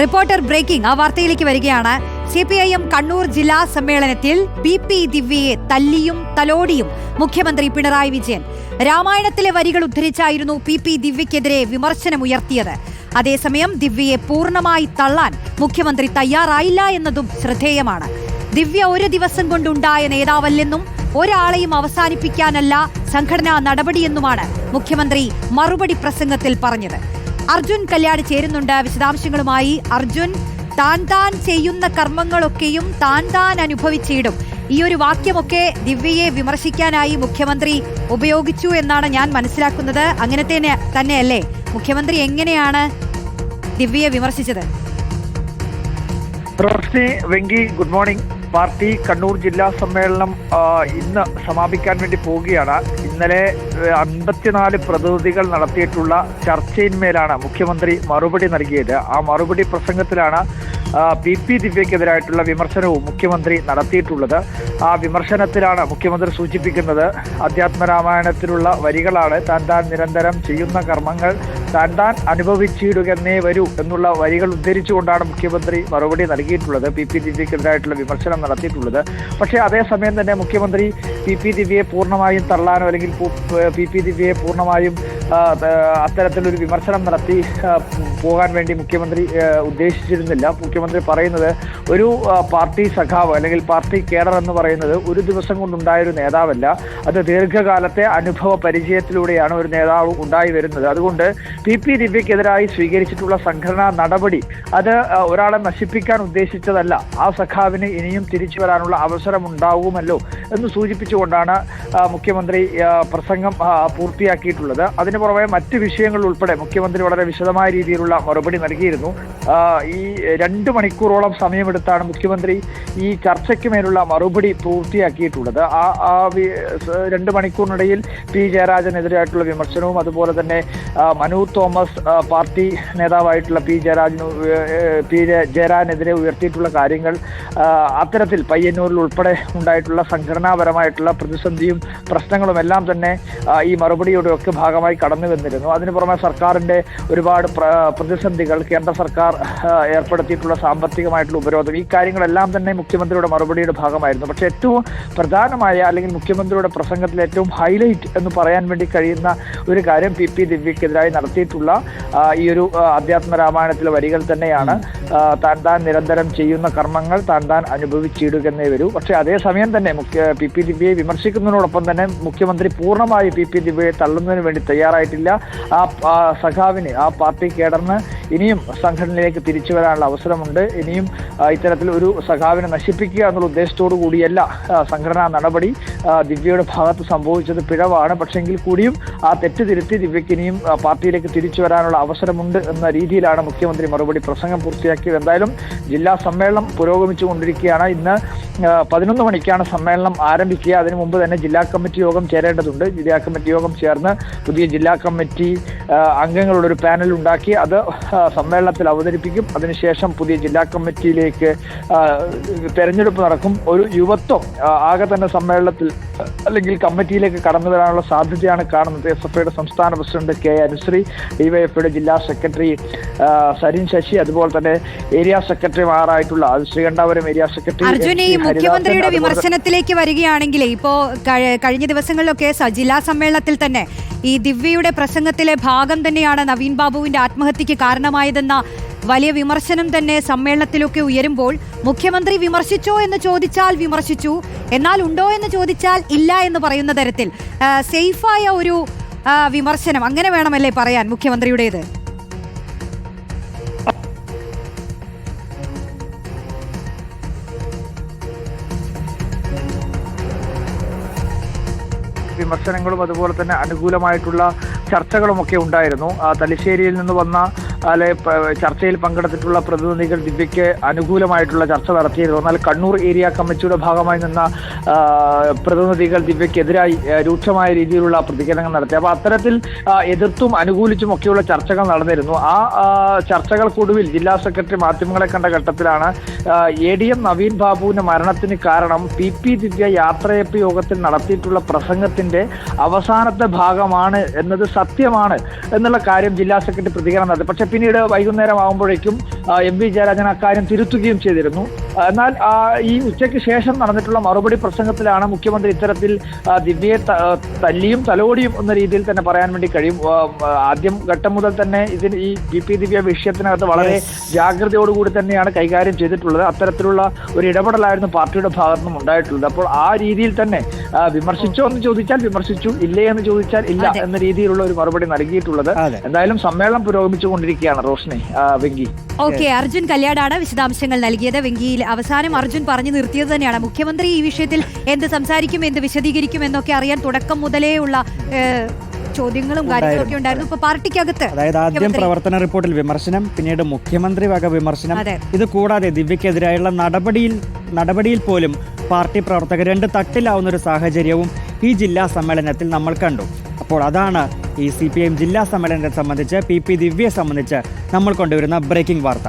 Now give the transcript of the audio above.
Reporter breaking ആ വാർത്തയിലേക്ക് വരികയാണ്. C P I M Kannur ജില്ലാ സമ്മേളനത്തിൽ ബി പി ദിവ്യയെ തല്ലിയും തലോടിയും മുഖ്യമന്ത്രി പിണറായി വിജയൻ. രാമായണത്തിലെ വരികൾ ഉദ്ധരിച്ചായിരുന്നു പി പി ദിവ്യക്കെതിരെ വിമർശനമുയർത്തിയത് അതേസമയം ദിവ്യയെ പൂർണമായി തള്ളാൻ മുഖ്യമന്ത്രി തയ്യാറായില്ല എന്നതും ശ്രദ്ധേയമാണ്. ദിവ്യ ഒരു ദിവസം കൊണ്ടുണ്ടായ നേതാവല്ലെന്നും ഒരാളെയും അവസാനിപ്പിക്കാനല്ല സംഘടനാ നടപടിയെന്നുമാണ് മുഖ്യമന്ത്രി മറുപടി പ്രസംഗത്തിൽ പറഞ്ഞത്. അർജുൻ കല്യാട് ചേരുന്നുണ്ട്. വിശദാംശങ്ങളുമായി അർജുൻ. താൻ താൻ ചെയ്യുന്ന കർമ്മങ്ങളൊക്കെയും താൻ താൻ അനുഭവിച്ചിടും. ഈ ഒരു വാക്യമൊക്കെ ദിവ്യയെ വിമർശിക്കാനായി മുഖ്യമന്ത്രി ഉപയോഗിച്ചു എന്നാണ് ഞാൻ മനസ്സിലാക്കുന്നത്. അങ്ങനെ തന്നെ തന്നെയല്ലേ? മുഖ്യമന്ത്രി എങ്ങനെയാണ് ദിവ്യയെ വിമർശിച്ചത്? Roshni Venki good morning. Party Kannur ജില്ലാ സമ്മേളനം ഇന്ന് സമാപിക്കാൻ വേണ്ടി പോവുകയാണ്. ഇന്നലെ അൻപത്തിനാല് പ്രതിനിധികൾ നടത്തിയിട്ടുള്ള ചർച്ചയിന്മേലാണ് മുഖ്യമന്ത്രി മറുപടി നൽകിയത്. ആ മറുപടി പ്രസംഗത്തിലാണ് പി പി ദിവ്യക്കെതിരായിട്ടുള്ള വിമർശനവും മുഖ്യമന്ത്രി നടത്തിയിട്ടുള്ളത്. ആ വിമർശനത്തിലാണ് മുഖ്യമന്ത്രി സൂചിപ്പിക്കുന്നത് അധ്യാത്മരാമായണത്തിലുള്ള വരികളാണ് താൻ താൻ നിരന്തരം ചെയ്യുന്ന കർമ്മങ്ങൾ താൻ താൻ അനുഭവിച്ചിടുകന്നേ വരൂ എന്നുള്ള വരികൾ ഉദ്ധരിച്ചുകൊണ്ടാണ് മുഖ്യമന്ത്രി മറുപടി നൽകിയിട്ടുള്ളത്. പി പി ദിവ്യക്കെതിരായിട്ടുള്ള വിമർശനം നടത്തിയിട്ടുള്ളത്. പക്ഷേ അതേസമയം തന്നെ മുഖ്യമന്ത്രി പി പി ദിവ്യയെ പൂർണമായും തള്ളാനോ അല്ലെങ്കിൽ പു- പി ദിവ്യയെ പൂർണമായും അത്തരത്തിലൊരു വിമർശനം നടത്തി പോകാൻ വേണ്ടി മുഖ്യമന്ത്രി ഉദ്ദേശിച്ചിരുന്നില്ല. മുഖ്യമന്ത്രി പറയുന്നത് ഒരു പാർട്ടി സഖാവ് അല്ലെങ്കിൽ പാർട്ടി കേഡർ എന്ന് പറയുന്നത് ഒരു ദിവസം കൊണ്ടുണ്ടായ ഒരു നേതാവല്ല. അത് ദീർഘകാലത്തെ അനുഭവ പരിചയത്തിലൂടെയാണ് ഒരു നേതാവ് ഉണ്ടായി വരുന്നത്. അതുകൊണ്ട് പി പി ദിവ്യക്കെതിരായി സ്വീകരിച്ചിട്ടുള്ള സംഘടനാ നടപടി അത് ഒരാളെ നശിപ്പിക്കാൻ ഉദ്ദേശിച്ചതല്ല. ആ സഖാവിന് ഇനിയും തിരിച്ചു വരാനുള്ള അവസരം ഉണ്ടാവുമല്ലോ എന്ന് സൂചിപ്പിച്ചുകൊണ്ടാണ് മുഖ്യമന്ത്രി പ്രസംഗം പൂർത്തിയാക്കിയിട്ടുള്ളത്. അതിന് പുറമെ മറ്റ് വിഷയങ്ങൾ ഉൾപ്പെടെ മുഖ്യമന്ത്രി വളരെ വിശദമായ രീതിയിലുള്ള മറുപടി നൽകിയിരുന്നു. ഈ രണ്ട് മണിക്കൂറോളം സമയമെടുത്താണ് മുഖ്യമന്ത്രി ഈ ചർച്ചയ്ക്ക് മേലുള്ള മറുപടി പൂർത്തിയാക്കിയിട്ടുള്ളത്. ആ ആ രണ്ട് മണിക്കൂറിനിടയിൽ പി ജയരാജനെതിരായിട്ടുള്ള വിമർശനവും അതുപോലെ തന്നെ മനു തോമസ് പാർട്ടി നേതാവായിട്ടുള്ള പി ജയരാജന് പി ജയരാജനെതിരെ ഉയർത്തിയിട്ടുള്ള കാര്യങ്ങൾ അത്തരത്തിൽ പയ്യന്നൂരിൽ ഉൾപ്പെടെ ഉണ്ടായിട്ടുള്ള സംഘടനാപരമായിട്ടുള്ള പ്രതിസന്ധിയും പ്രശ്നങ്ങളും എല്ലാം തന്നെ ഈ മറുപടിയുടെ ഒക്കെ ഭാഗമായി കടന്നു വന്നിരുന്നു. അതിനു പുറമെ സർക്കാരിന്റെ ഒരുപാട് പ്ര- പ്രതിസന്ധികൾ കേന്ദ്ര സർക്കാർ ഏർപ്പെടുത്തിയിട്ടുള്ള സാമ്പത്തികമായിട്ടുള്ള ഉപരോധം ഈ കാര്യങ്ങളെല്ലാം തന്നെ മുഖ്യമന്ത്രിയുടെ മറുപടിയുടെ ഭാഗമായിരുന്നു. പക്ഷേ ഏറ്റവും പ്രധാനമായ അല്ലെങ്കിൽ മുഖ്യമന്ത്രിയുടെ പ്രസംഗത്തിൽ ഏറ്റവും ഹൈലൈറ്റ് എന്ന് പറയാൻ വേണ്ടി കഴിയുന്ന ഒരു കാര്യം പി പി ദിവ്യക്കെതിരായി നടത്തിയിട്ടുള്ള ഈ ഒരു അധ്യാത്മ രാമായണത്തിലെ വരികൾ തന്നെയാണ്. താൻ താൻ നിരന്തരം ചെയ്യുന്ന കർമ്മങ്ങൾ താൻ താൻ അനുഭവിച്ചിടുകന്നേ വരൂ. പക്ഷേ അതേസമയം തന്നെ മുഖ്യ പി പി ദിവ്യയെ വിമർശിക്കുന്നതിനോടൊപ്പം തന്നെ മുഖ്യമന്ത്രി പൂർണമായി പി പി ദിവ്യയെ തള്ളുന്നതിന് വേണ്ടി തയ്യാറായിട്ടില്ല. ആ സഖാവിന് ആ പാർട്ടി കേടർന്ന് ഇനിയും സംഘടനയിലേക്ക് തിരിച്ചു വരാനുള്ള അവസരമുണ്ട്. ഇനിയും ഇത്തരത്തിൽ ഒരു സഖാവിനെ നശിപ്പിക്കുക എന്നുള്ള ഉദ്ദേശത്തോടു കൂടിയല്ല സംഘടനാ നടപടി. ദിവ്യയുടെ ഭാഗത്ത് സംഭവിച്ചത് പിഴവാണ്. പക്ഷെങ്കിൽ കൂടിയും ആ തെറ്റ് തിരുത്തി ദിവ്യയ്ക്ക് ഇനിയും പാർട്ടിയിലേക്ക് തിരിച്ചു വരാനുള്ള അവസരമുണ്ട് എന്ന രീതിയിലാണ് മുഖ്യമന്ത്രി മറുപടി പ്രസംഗം പൂർത്തിയാക്കിയത്. എന്തായാലും ജില്ലാ സമ്മേളനം പുരോഗമിച്ചുകൊണ്ടിരിക്കുകയാണ് ഇന്ന് പതിനൊന്ന് മണിക്കാണ് സമ്മേളനം ആരംഭിക്കുക. അതിനു മുമ്പ് തന്നെ ജില്ലാ കമ്മിറ്റി യോഗം ചേരേണ്ടതുണ്ട്. ജില്ലാ കമ്മിറ്റി യോഗം ചേർന്ന് പുതിയ ജില്ലാ കമ്മിറ്റി ആ, അംഗങ്ങളുടെ ഒരു പാനൽ ഉണ്ടാക്കി അത് സമ്മേളനത്തിൽ അവതരിപ്പിക്കും. അതിനുശേഷം പുതിയ ജില്ലാ കമ്മിറ്റിയിലേക്ക് തെരഞ്ഞെടുപ്പ് നടക്കും. ഒരു യുവത്വം ആകെ തന്നെ സമ്മേളനത്തിൽ അല്ലെങ്കിൽ കമ്മിറ്റിയിലേക്ക് കടന്നു വരാനുള്ള സാധ്യതയാണ് കാണുന്നത്. എസ് എഫ് ഐയുടെ സംസ്ഥാന പ്രസിഡന്റ് കെ അനുശ്രീ ഡിവൈഎഫ്ഐയുടെ ജില്ലാ സെക്രട്ടറി സരിൻ ശശി അതുപോലെ തന്നെ ഏരിയ സെക്രട്ടറിമാരായിട്ടുള്ള അത് ശ്രീകണ്ഠാപുരം ഏരിയ സെക്രട്ടറി അർജുന ഈ മുഖ്യമന്ത്രിയുടെ വിമർശനത്തിലേക്ക് വരികയാണെങ്കിൽ ഇപ്പോ കഴിഞ്ഞ ദിവസങ്ങളിലൊക്കെ ജില്ലാ സമ്മേളനത്തിൽ തന്നെ ഈ ദിവ്യയുടെ പ്രസംഗത്തിലെ ഭാഗം തന്നെയാണ് നവീൻ ബാബുവിന്റെ ആത്മഹത്യക്ക് കാരണമായതെന്ന വലിയ വിമർശനം തന്നെ സമ്മേളനത്തിലൊക്കെ ഉയരുമ്പോൾ മുഖ്യമന്ത്രി വിമർശിച്ചോ എന്ന് ചോദിച്ചാൽ വിമർശിച്ചു എന്നാൽ ഉണ്ടോ എന്ന് ചോദിച്ചാൽ ഇല്ല എന്ന് പറയുന്ന തരത്തിൽ സേഫായ ഒരു വിമർശനം അങ്ങനെ വേണമല്ലേ പറയാൻ മുഖ്യമന്ത്രിയുടേത്? വിമർശനങ്ങളും അതുപോലെ തന്നെ അനുകൂലമായിട്ടുള്ള ചർച്ചകളുമൊക്കെ ഉണ്ടായിരുന്നു. തലശ്ശേരിയിൽ നിന്ന് വന്ന അല്ലെ ചർച്ചയിൽ പങ്കെടുത്തിട്ടുള്ള പ്രതിനിധികൾ ദിവ്യയ്ക്ക് അനുകൂലമായിട്ടുള്ള ചർച്ച നടത്തിയിരുന്നു. എന്നാൽ കണ്ണൂർ ഏരിയ കമ്മിറ്റിയുടെ ഭാഗമായി നിന്ന പ്രതിനിധികൾ ദിവ്യക്കെതിരായി രൂക്ഷമായ രീതിയിലുള്ള പ്രതികരണങ്ങൾ നടത്തി. അപ്പോൾ അത്തരത്തിൽ എതിർത്തും അനുകൂലിച്ചും ഒക്കെയുള്ള ചർച്ചകൾ നടന്നിരുന്നു. ആ ചർച്ചകൾക്കൊടുവിൽ ജില്ലാ സെക്രട്ടറി മാധ്യമങ്ങളെ കണ്ട ഘട്ടത്തിലാണ് എ ഡി എം നവീൻ ബാബുവിന്റെ മരണത്തിന് കാരണം പി പി ദിവ്യ യാത്രയപ്പ് യോഗത്തിൽ നടത്തിയിട്ടുള്ള പ്രസംഗത്തിന്റെ അവസാനത്തെ ഭാഗമാണ് എന്നത് സത്യമാണ് എന്നുള്ള കാര്യം ജില്ലാ സെക്രട്ടറി പ്രതികരണം നടത്തി. പിന്നീട് വൈകുന്നേരം ആകുമ്പോഴേക്കും എം വി ജയരാജൻ അക്കാര്യം തിരുത്തുകയും ചെയ്തിരുന്നു. എന്നാൽ ഈ ഉച്ചയ്ക്ക് ശേഷം നടന്നിട്ടുള്ള മറുപടി പ്രസംഗത്തിലാണ് മുഖ്യമന്ത്രി ഇത്തരത്തിൽ ദിവ്യയെ തല്ലിയും തലോടിയും എന്ന രീതിയിൽ തന്നെ പറയാൻ വേണ്ടി കഴിയും. ആദ്യം ഘട്ടം മുതൽ തന്നെ ഇതിന് ഈ ബി പി ദിവ്യ വിഷയത്തിനകത്ത് വളരെ ജാഗ്രതയോടുകൂടി തന്നെയാണ് കൈകാര്യം ചെയ്തിട്ടുള്ളത്. അത്തരത്തിലുള്ള ഒരു ഇടപെടലായിരുന്നു പാർട്ടിയുടെ ഭാഗത്തു നിന്നും ഉണ്ടായിട്ടുള്ളത്. അപ്പോൾ ആ രീതിയിൽ തന്നെ വിമർശിച്ചോ എന്ന് ചോദിച്ചാൽ വിമർശിച്ചു ഇല്ലേ എന്ന് ചോദിച്ചാൽ ഇല്ല എന്ന രീതിയിലുള്ള ഒരു മറുപടി നൽകിയിട്ടുള്ളത്. എന്തായാലും സമ്മേളനം പുരോഗമിച്ചുകൊണ്ടിരിക്കുകയാണ് റോഷ്നി വെങ്കി. ഓക്കെ അർജുൻ കല്യാടാണ് വിശദാംശങ്ങൾ നൽകിയത്. വെങ്കിയിൽ അവസാനം അർജുൻ പറഞ്ഞു നിർത്തിയത് തന്നെയാണ്. മുഖ്യമന്ത്രി ഈ വിഷയത്തിൽ എന്ത് സംസാരിക്കും എന്ത് വിശദീകരിക്കും എന്നൊക്കെ അറിയാൻ തുടക്കം മുതലേ ഉള്ള ചോദ്യങ്ങളും കാര്യങ്ങളൊക്കെ ഉണ്ടായിരുന്നു. ഇപ്പൊ പാർട്ടിക്കകത്ത് അതായത് ആദ്യം പ്രവർത്തന റിപ്പോർട്ടിൽ വിമർശനം പിന്നീട് മുഖ്യമന്ത്രി വക വിമർശനം. ഇത് കൂടാതെ ദിവ്യക്കെതിരായുള്ള നടപടിയിൽ നടപടിയിൽ പോലും പാർട്ടി പ്രവർത്തകർ രണ്ട് തട്ടിലാവുന്ന ഒരു സാഹചര്യവും ഈ ജില്ലാ സമ്മേളനത്തിൽ നമ്മൾ കണ്ടു. അപ്പോൾ അതാണ് ഈ സി പി എം ജില്ലാ സമ്മേളനത്തെ സംബന്ധിച്ച് പി പി ദിവ്യയെ സംബന്ധിച്ച് നമ്മൾ കൊണ്ടുവരുന്ന ബ്രേക്കിംഗ് വാർത്ത.